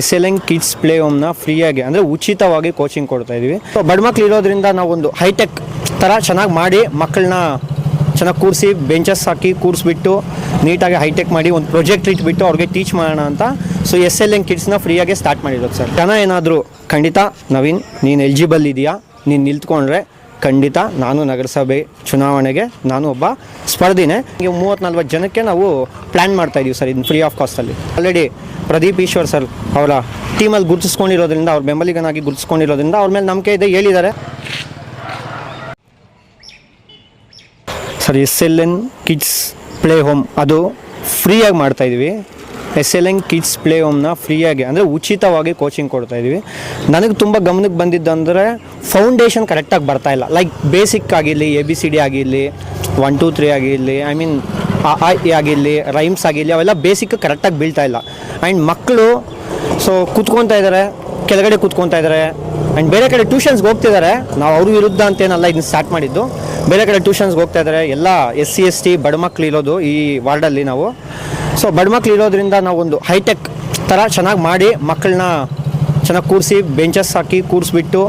S L N kids play ಹೋಮ್ನ ಫ್ರೀಯಾಗಿ ಅಂದರೆ ಉಚಿತವಾಗಿ ಕೋಚಿಂಗ್ ಕೊಡ್ತಾ ಇದೀವಿ. ಸೊ ಬಡ ಮಕ್ಳು ಇರೋದ್ರಿಂದ ನಾವೊಂದು ಹೈಟೆಕ್ ಥರ ಚೆನ್ನಾಗಿ ಮಾಡಿ ಮಕ್ಕಳನ್ನ ಚೆನ್ನಾಗಿ ಕೂರಿಸಿ ಬೆಂಚಸ್ ಹಾಕಿ ಕೂರಿಸ್ಬಿಟ್ಟು ನೀಟಾಗಿ ಹೈಟೆಕ್ ಮಾಡಿ ಒಂದು ಪ್ರಾಜೆಕ್ಟ್ ಇಟ್ಬಿಟ್ಟು ಅವ್ರಿಗೆ ಟೀಚ್ ಮಾಡೋಣ ಅಂತ ಸೊ ಎಸ್ ಎಲ್ ಎನ್ ಕಿಡ್ಸ್ನ ಫ್ರೀಯಾಗಿ ಸ್ಟಾರ್ಟ್ ಮಾಡಿರೋದು ಸರ್. ಜನ ಏನಾದರೂ, ಖಂಡಿತ ನವೀನ್, ನೀನು ಎಲಿಜಿಬಲ್ ಇದೆಯಾ? ನೀನು ನಿಲ್ತ್ಕೊಂಡ್ರೆ ಖಂಡಿತ ನಾನು ನಗರಸಭೆ ಚುನಾವಣೆಗೆ ನಾನು ಒಬ್ಬ ಸ್ಪರ್ಧಿನೇ. ಈಗ ಮೂವತ್ತು ನಲ್ವತ್ತು ಜನಕ್ಕೆ ನಾವು ಪ್ಲ್ಯಾನ್ ಮಾಡ್ತಾ ಇದೀವಿ ಸರ್ ಇದನ್ನು ಫ್ರೀ ಆಫ್ ಕಾಸ್ಟಲ್ಲಿ ಆಲ್ರೆಡಿ ಪ್ರದೀಪ್ ಈಶ್ವರ್ ಸರ್ ಅವರ ಟೀಮಲ್ಲಿ ಗುರುತಿಸ್ಕೊಂಡಿರೋದ್ರಿಂದ, ಅವ್ರ ಬೆಂಬಲಿಗನಾಗಿ ಗುರುತಿಸ್ಕೊಂಡಿರೋದ್ರಿಂದ ಅವ್ರ ಮೇಲೆ ನಂಬಿಕೆ ಇದೆ ಹೇಳಿದ್ದಾರೆ. Sir, S L N kids play home ಅದು ಫ್ರೀಯಾಗಿ ಮಾಡ್ತಾಯಿದ್ವಿ S L N kids play ಹೋಮ್ನ ಫ್ರೀಯಾಗಿ, ಅಂದರೆ ಉಚಿತವಾಗಿ ಕೋಚಿಂಗ್ ಕೊಡ್ತಾ ಇದ್ದೀವಿ ನನಗೆ ತುಂಬ ಗಮನಕ್ಕೆ ಬಂದಿದ್ದಂದರೆ ಫೌಂಡೇಶನ್ ಕರೆಕ್ಟಾಗಿ ಬರ್ತಾ ಇಲ್ಲ. ಲೈಕ್ ಬೇಸಿಕ್ ಆಗಿರಲಿ ಎ ಬಿ ಸಿ ಡಿ ಆಗಿರಲಿ ಒನ್ ಟು ತ್ರೀ ಆಗಿರಲಿ ಐ ಮೀನ್ ಆಗಿರಲಿ ರೈಮ್ಸ್ ಆಗಿರಲಿ, ಅವೆಲ್ಲ ಬೇಸಿಕ್ ಕರೆಕ್ಟಾಗಿ ಬೀಳ್ತಾ ಇಲ್ಲ. ಆ್ಯಂಡ್ ಮಕ್ಕಳು ಸೊ ಕೂತ್ಕೊತಾ ಇದ್ದಾರೆ ಕೆಳಗಡೆ ಕೂತ್ಕೊತಾ ಇದ್ದಾರೆ ಆ್ಯಂಡ್ ಬೇರೆ ಕಡೆ ಟ್ಯೂಷನ್ಸ್ಗೆ ಹೋಗ್ತಿದ್ದಾರೆ ನಾವು ಅವ್ರ ವಿರುದ್ಧ ಅಂತೇನಲ್ಲ, ಇದನ್ನ ಸ್ಟಾರ್ಟ್ ಮಾಡಿದ್ದು. ಬೇರೆ ಕಡೆ ಟ್ಯೂಷನ್ಸ್ಗೆ ಹೋಗ್ತಾ ಇದ್ದಾರೆ ಎಲ್ಲ ಎಸ್ ಸಿ ಎಸ್ ಟಿ ಬಡ ಮಕ್ಳು ಇರೋದು ಈ ವಾರ್ಡಲ್ಲಿ ನಾವು. ಸೊ ಬಡ ಮಕ್ಳು ಇರೋದ್ರಿಂದ ನಾವೊಂದು ಹೈಟೆಕ್ ಥರ ಚೆನ್ನಾಗಿ ಮಾಡಿ ಮಕ್ಕಳನ್ನ ಚೆನ್ನಾಗಿ ಕೂರಿಸಿ ಬೆಂಚಸ್ ಹಾಕಿ ಕೂರಿಸ್ಬಿಟ್ಟು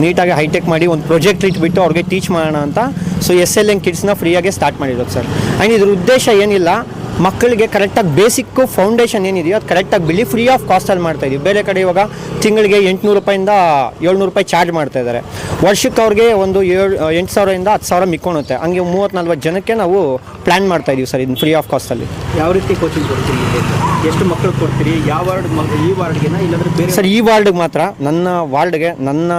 ನೀಟಾಗಿ ಹೈಟೆಕ್ ಮಾಡಿ ಒಂದು ಪ್ರೊಜೆಕ್ಟ್ ಇಟ್ಬಿಟ್ಟು ಅವ್ರಿಗೆ ಟೀಚ್ ಮಾಡೋಣ ಅಂತ. ಸೊ ಎಸ್ ಎಲ್ ಎನ್ ಕಿಡ್ಸ್ನ ಫ್ರೀಯಾಗಿ ಸ್ಟಾರ್ಟ್ ಮಾಡಿರೋದು ಸರ್ ಆ್ಯಂಡ್ ಇದ್ರ ಉದ್ದೇಶ ಏನಿಲ್ಲ ಮಕ್ಕಳಿಗೆ ಕರೆಕ್ಟಾಗಿ ಬೇಸಿಕ್ಕು ಫೌಂಡೇಶನ್ ಏನಿದೆಯೋ ಅದು ಕರೆಕ್ಟಾಗಿ ಬಿಳಿ ಫ್ರೀ ಆಫ್ ಕಾಸ್ಟಲ್ಲಿ ಮಾಡ್ತಾ ಇದೀವಿ ಬೇರೆ ಕಡೆ ಇವಾಗ ತಿಂಗಳಿಗೆ ಎಂಟುನೂರು ರೂಪಾಯಿಂದ ಏಳ್ನೂರು ರೂಪಾಯಿ ಚಾರ್ಜ್ ಮಾಡ್ತಾ ಇದ್ದಾರೆ. ವರ್ಷಕ್ಕೆ ಅವ್ರಿಗೆ ಒಂದು ಏಳು ಎಂಟು ಸಾವಿರದಿಂದ ಹತ್ತು ಸಾವಿರ ಮಿಕ್ಕೊಳುತ್ತೆ ಹಂಗೆ ಮೂವತ್ತು ನಲ್ವತ್ತು ಜನಕ್ಕೆ ನಾವು ಪ್ಲ್ಯಾನ್ ಮಾಡ್ತಾ ಇದೀವಿ ಸರ್ ಇದು ಫ್ರೀ ಆಫ್ ಕಾಸ್ಟಲ್ಲಿ. ಯಾವ ರೀತಿ ಕೋಚಿಂಗ್ ಕೊಡ್ತೀವಿ ಎಷ್ಟು ಮಕ್ಕಳು ಕೊಡ್ತೀರಿ? ಯಾವ ವಾರ್ಡ್ ಈ ವಾರ್ಡ್ಗೆನ ಇಲ್ಲಾಂದ್ರೆ ಬೇರೆ ಸರ್ ಈ ವಾರ್ಡ್ಗೆ ಮಾತ್ರ ನನ್ನ ವಾರ್ಡ್ಗೆ ನನ್ನ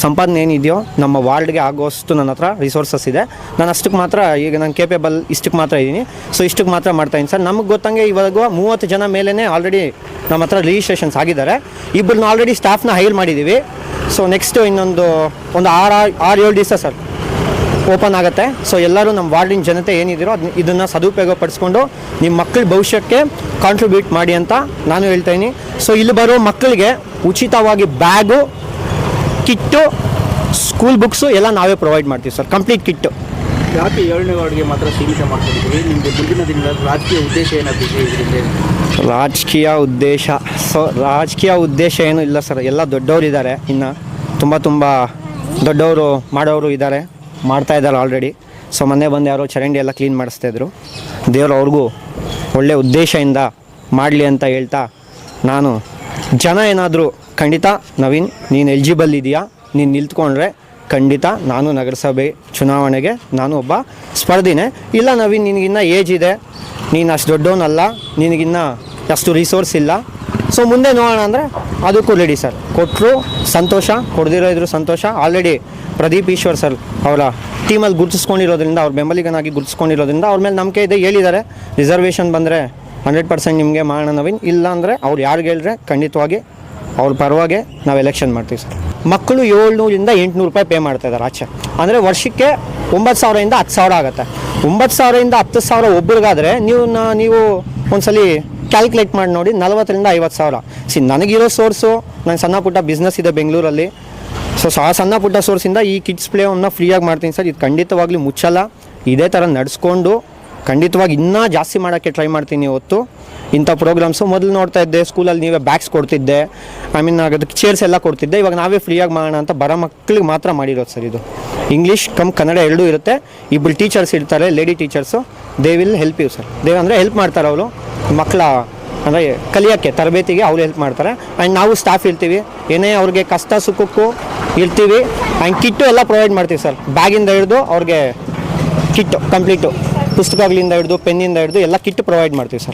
ಸಂಪಾದನೆ ಏನಿದೆಯೋ ನಮ್ಮ ವಾರ್ಡ್ಗೆ ಆಗೋಷ್ಟು ನನ್ನ ಹತ್ರ ರಿಸೋರ್ಸಸ್ ಇದೆ. ನಾನು ಅಷ್ಟಕ್ಕೆ ಮಾತ್ರ ಈಗ ನಾನು ಕೇಪೇಬಲ್ ಇಷ್ಟಕ್ಕೆ ಮಾತ್ರ ಇದ್ದೀನಿ. ಸೊ ಇಷ್ಟಕ್ಕೆ ಮಾತ್ರ ಮಾಡ್ತಾಯಿದ್ದೀನಿ ಸರ್, ನಮಗೆ ಗೊತ್ತಂಗೆ ಇವಾಗ ಮೂವತ್ತು ಜನ ಮೇಲೇ ಆಲ್ರೆಡಿ ನಮ್ಮ ಹತ್ರ ರಿಜಿಸ್ಟ್ರೇಷನ್ಸ್ ಆಗಿದ್ದಾರೆ. ಇಬ್ಬರನ್ನ ಆಲ್ರೆಡಿ ಸ್ಟಾಫ್ನ ಹೈರ್ ಮಾಡಿದ್ದೀವಿ. ಸೊ ನೆಕ್ಸ್ಟ್ ಇನ್ನೊಂದು ಒಂದು ಆರು ಆರು ಏಳು ದಿವಸ ಸರ್ ಓಪನ್ ಆಗುತ್ತೆ. ಸೊ ಎಲ್ಲರೂ ನಮ್ಮ ವಾರ್ಡಿನ ಜನತೆ ಏನಿದ್ದೀರೋ ಅದನ್ನ ಇದನ್ನು ಸದುಪಯೋಗ ಪಡಿಸ್ಕೊಂಡು ನಿಮ್ಮ ಮಕ್ಕಳ ಭವಿಷ್ಯಕ್ಕೆ ಕಾಂಟ್ರಿಬ್ಯೂಟ್ ಮಾಡಿ ಅಂತ ನಾನು ಹೇಳ್ತಾ ಇದ್ದೀನಿ. ಸೊ ಇಲ್ಲಿ ಬರೋ ಮಕ್ಕಳಿಗೆ ಉಚಿತವಾಗಿ ಬ್ಯಾಗು ಕಿಟ್ಟು ಸ್ಕೂಲ್ ಬುಕ್ಸು ಎಲ್ಲ ನಾವೇ ಪ್ರೊವೈಡ್ ಮಾಡ್ತೀವಿ ಸರ್ ಕಂಪ್ಲೀಟ್ ಕಿಟ್ಟು. ಯಾಕೆ ಏಳನೇ ವಾರ್ಡ್ಗೆ ಮಾತ್ರ ಸೀಮಿತ ಮಾಡ್ಕೊಂಡಿದ್ದೀವಿ ನಿಮಗೆ ಮುಂದಿನ ದಿನದ ರಾಜಕೀಯ ಉದ್ದೇಶ ಇದರಿಂದ ರಾಜಕೀಯ ಉದ್ದೇಶ ಸೊ ರಾಜಕೀಯ ಉದ್ದೇಶ ಏನೂ ಇಲ್ಲ ಸರ್ ಎಲ್ಲ ದೊಡ್ಡವರು ಇದ್ದಾರೆ. ಇನ್ನು ತುಂಬ ತುಂಬ ದೊಡ್ಡವರು ಮಾಡೋರು ಇದ್ದಾರೆ. ಮಾಡ್ತಾ ಇದ್ದಾರೆ ಆಲ್ರೆಡಿ ಸೊ ಮೊನ್ನೆ ಬಂದು ಯಾರೋ ಚರಂಡಿ ಎಲ್ಲ ಕ್ಲೀನ್ ಮಾಡಿಸ್ತಾಯಿದ್ರು ದೇವರು ಅವ್ರಿಗೂ ಒಳ್ಳೆಯ ಉದ್ದೇಶದಿಂದ ಮಾಡಲಿ ಅಂತ ಹೇಳ್ತಾ ನಾನು ಜನ ಏನಾದರೂ, ಖಂಡಿತ ನವೀನ್, ನೀನು ಎಲಿಜಿಬಲ್ ಇದೆಯಾ ನೀನು ನಿಲ್ತ್ಕೊಂಡ್ರೆ ಖಂಡಿತ ನಾನು ನಗರಸಭೆ ಚುನಾವಣೆಗೆ ನಾನು ಒಬ್ಬ ಸ್ಪರ್ಧಿನೇ. ಇಲ್ಲ ನವೀನ್, ನಿನಗಿನ್ನ ಏಜ್ ಇದೆ. ನೀನು ಅಷ್ಟು ದೊಡ್ಡವನಲ್ಲ. ನಿನಗಿನ್ನ ಅಷ್ಟು ರಿಸೋರ್ಸ್ ಇಲ್ಲ. ಸೊ ಮುಂದೆ ನೋಡೋಣ ಅಂದರೆ ಅದಕ್ಕೂ ರೆಡಿ ಸರ್ ಕೊಟ್ಟರು ಸಂತೋಷ, ಕೊಡದಿರೋ ಇದ್ರು ಸಂತೋಷ. ಆಲ್ರೆಡಿ ಪ್ರದೀಪ್ ಈಶ್ವರ್ ಸರ್ ಅವರ ಟೀಮಲ್ಲಿ ಗುರುತಿಸ್ಕೊಂಡಿರೋದ್ರಿಂದ, ಅವ್ರ ಬೆಂಬಲಿಗನಾಗಿ ಗುರುತಿಸ್ಕೊಂಡಿರೋದ್ರಿಂದ ಅವ್ರ ಮೇಲೆ ನಂಬಿಕೆ ಇದೆ. ಹೇಳಿದ್ದಾರೆ. ರಿಸರ್ವೇಷನ್ ಬಂದರೆ ಹಂಡ್ರೆಡ್ ಪರ್ಸೆಂಟ್ ನಿಮಗೆ ಮಾಡೋಣ ನವೀನ್. ಇಲ್ಲ ಅಂದರೆ ಅವ್ರು ಯಾರಿಗೆ ಹೇಳಿದ್ರೆ ಖಂಡಿತವಾಗಿ ಅವ್ರ ಪರವಾಗಿ ನಾವು ಎಲೆಕ್ಷನ್ ಮಾಡ್ತೀವಿ ಸರ್. ಮಕ್ಕಳು ಏಳ್ನೂರಿಂದ ಎಂಟುನೂರು ರೂಪಾಯಿ ಪೇ ಮಾಡ್ತಾ ಇದ್ದಾರೆ ಆಚೆ. ಅಂದರೆ ವರ್ಷಕ್ಕೆ ಒಂಬತ್ತು ಸಾವಿರದಿಂದ ಹತ್ತು ಸಾವಿರ ಆಗುತ್ತೆ. ಒಂಬತ್ತು ಸಾವಿರದಿಂದ ಹತ್ತು ಸಾವಿರ ಒಬ್ರಿಗಾದರೆ ನೀವು ನೀವು ಒಂದ್ಸಲಿ ಕ್ಯಾಲ್ಕುಲೇಟ್ ಮಾಡಿ ನೋಡಿ ನಲ್ವತ್ತರಿಂದ ಐವತ್ತು ಸಾವಿರ. ಸಿ, ನನಗಿರೋ ಸೋರ್ಸು ನನ್ನ ಸಣ್ಣ ಪುಟ್ಟ ಬಿಸ್ನೆಸ್ ಇದೆ ಬೆಂಗಳೂರಲ್ಲಿ. ಸೊ ಆ ಸಣ್ಣ ಪುಟ್ಟ ಸೋರ್ಸಿಂದ ಈ ಕಿಡ್ಸ್ ಪ್ಲೇ ಫ್ರೀಯಾಗಿ ಮಾಡ್ತೀನಿ ಸರ್. ಇದು ಖಂಡಿತವಾಗ್ಲೂ ಮುಚ್ಚಲ್ಲ. ಇದೇ ಥರ ನಡೆಸ್ಕೊಂಡು ಖಂಡಿತವಾಗಿ ಇನ್ನೂ ಜಾಸ್ತಿ ಮಾಡೋಕ್ಕೆ ಟ್ರೈ ಮಾಡ್ತೀನಿ ಇವತ್ತು. ಇಂಥ ಪ್ರೋಗ್ರಾಮ್ಸು ಮೊದಲು ನೋಡ್ತಾ ಇದ್ದೆ ಸ್ಕೂಲಲ್ಲಿ ನೀವೇ ಬ್ಯಾಗ್ಸ್ ಕೊಡ್ತಿದ್ದೆ. ಐ ಮೀನ್ ಅದಕ್ಕೆ ಚೇರ್ಸ್ ಎಲ್ಲ ಕೊಡ್ತಿದ್ದೆ. ಇವಾಗ ನಾವೇ ಫ್ರೀಯಾಗಿ ಮಾಡೋಣ ಅಂತ ಬರೋ ಮಕ್ಕಳಿಗೆ ಮಾತ್ರ ಮಾಡಿರೋದು ಸರ್ ಇದು. ಇಂಗ್ಲೀಷ್ ಕಮ್, ಕನ್ನಡ ಎರಡೂ ಇರುತ್ತೆ. ಇಬ್ಬರು ಟೀಚರ್ಸ್ ಇರ್ತಾರೆ lady teachers they will help you sir they ಅಂದರೆ ಹೆಲ್ಪ್ ಮಾಡ್ತಾರೆ ಅವರು. ಮಕ್ಕಳ ಅಂದರೆ ಕಲಿಯೋಕ್ಕೆ, ತರಬೇತಿಗೆ ಅವ್ರು ಹೆಲ್ಪ್ ಮಾಡ್ತಾರೆ. ಆ್ಯಂಡ್ ನಾವು ಸ್ಟಾಫ್ ಇರ್ತೀವಿ. ಏನೇ ಅವ್ರಿಗೆ ಕಷ್ಟ, ಸುಖಕ್ಕೂ ಇರ್ತೀವಿ. ಆ್ಯಂಡ್ ಕಿಟ್ಟು ಎಲ್ಲ ಪ್ರೊವೈಡ್ ಮಾಡ್ತೀವಿ ಸರ್ ಬ್ಯಾಗಿಂದ ಹಿಡಿದು ಅವ್ರಿಗೆ ಕಿಟ್ಟು ಕಂಪ್ಲೀಟು ಪುಸ್ತಕಗಳಿಂದ ಹಿಡಿದು ಪೆನ್ನಿಂದ ಹಿಡಿದು ಎಲ್ಲ ಕಿಟ್ ಪ್ರೊವೈಡ್ ಮಾಡ್ತೀವಿ ಸರ್.